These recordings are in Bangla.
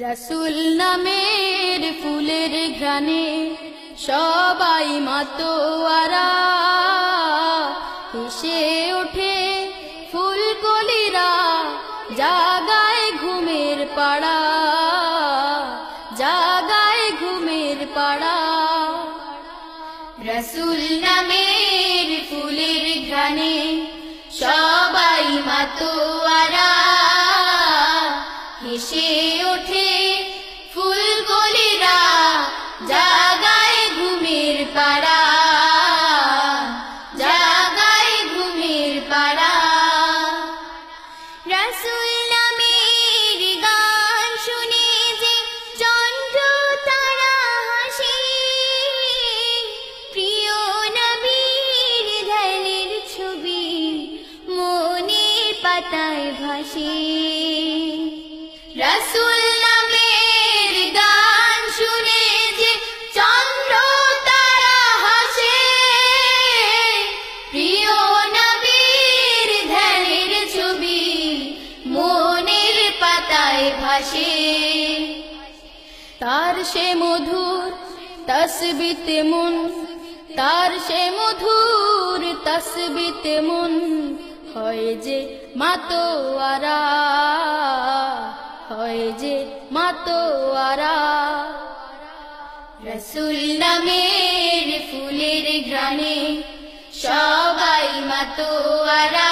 রসুল নামের ফুলের ঘ্রাণে সবাই মাতোয়ারা। হেসে ওঠে ফুলকলিরা, জাগায় ঘুমের পাড়া। জাগায় ঘুমের পাড়া। রসুল নামের ফুলের ঘ্রাণে সবাই মাতোয়ারা। ওঠে ফুলকলিরা জাগায় ঘুমের পাড়া জাগায় ঘুমের পাড়া। রসুল প্রিয় ছবি মনে পাতায় ভাসে। তার সে মধুর তসবিতে মন, তার সে মধুর তসবিতে মন হয় যে মাতোয়ারা, হয় যে মাতোয়ারা। রসুল নামের ফুলের গ্রানে সবাই মাতোয়ারা।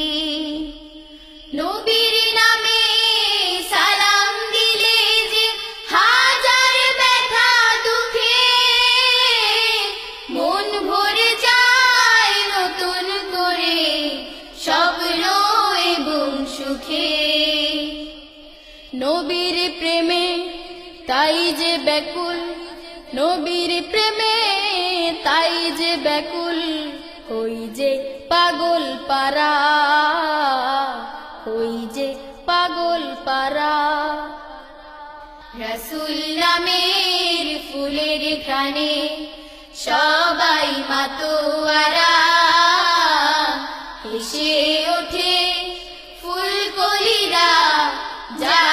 মুখে নবীর প্রেমে, তাই যে ব্যাকুল। নবীর প্রেমে, তাই যে ব্যাকুল। ওই যে পাগল পারা ওই যে পাগল পারা রসুল নামের ফুলের খানে সবাই মাতোয়ারা, হেসে ওঠে বলিরা যা।